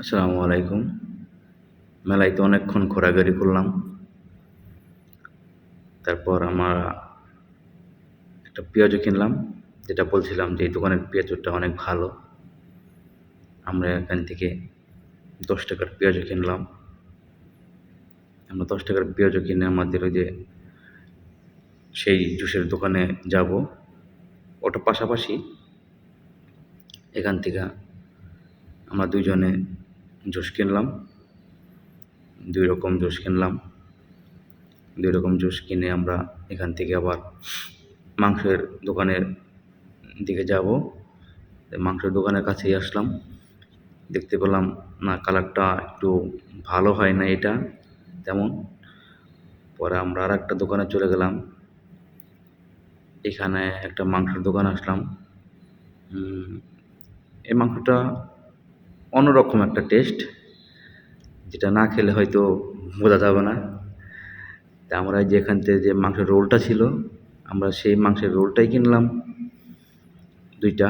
আসসালামু আলাইকুম। মেলায় তো অনেকক্ষণ ঘোরাঘুরি করলাম। তারপর আমরা একটা পেঁয়াজও কিনলাম। যেটা বলছিলাম যে, এই দোকানের পেঁয়াজটা অনেক ভালো। আমরা এখান থেকে দশ টাকার পেঁয়াজও কিনলাম। আমরা দশ টাকার পেঁয়াজও কিনে আমাদের ওই যে সেই জুসের দোকানে যাব। ওটা পাশাপাশি এখান থেকে আমরা দুজনে জুস কিনলাম, দুই রকম জুস কিনলাম। দুই রকম জুস কিনে আমরা এখান থেকে আবার মাংসের দোকানের দিকে যাব। মাংসের দোকানের কাছেই আসলাম। দেখতে পেলাম, না, কালারটা একটু ভালো হয় না এটা, তেমন। পরে আমরা আর একটা দোকানে চলে গেলাম। এখানে একটা মাংসের দোকান আসলাম। এই মাংসটা অন্যরকম একটা টেস্ট, যেটা না খেলে হয়তো বোঝা যাবে না। তা আমরা যেখান থেকে যে মাংসের রোলটা ছিল, আমরা সেই মাংসের রোলটাই কিনলাম, দুইটা।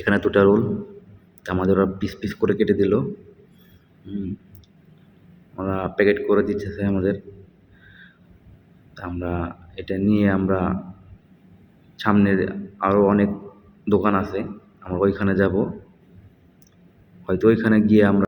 এখানে দুটা রোল, তা আমাদের ওরা পিস পিস করে কেটে দিল। ওরা প্যাকেট করে দিচ্ছে দিতেছে আমাদের। তা আমরা এটা নিয়ে আমরা সামনে আরও অনেক দোকান আছে, আমরা ওইখানে যাব। হয়তো ওইখানে গিয়ে আমরা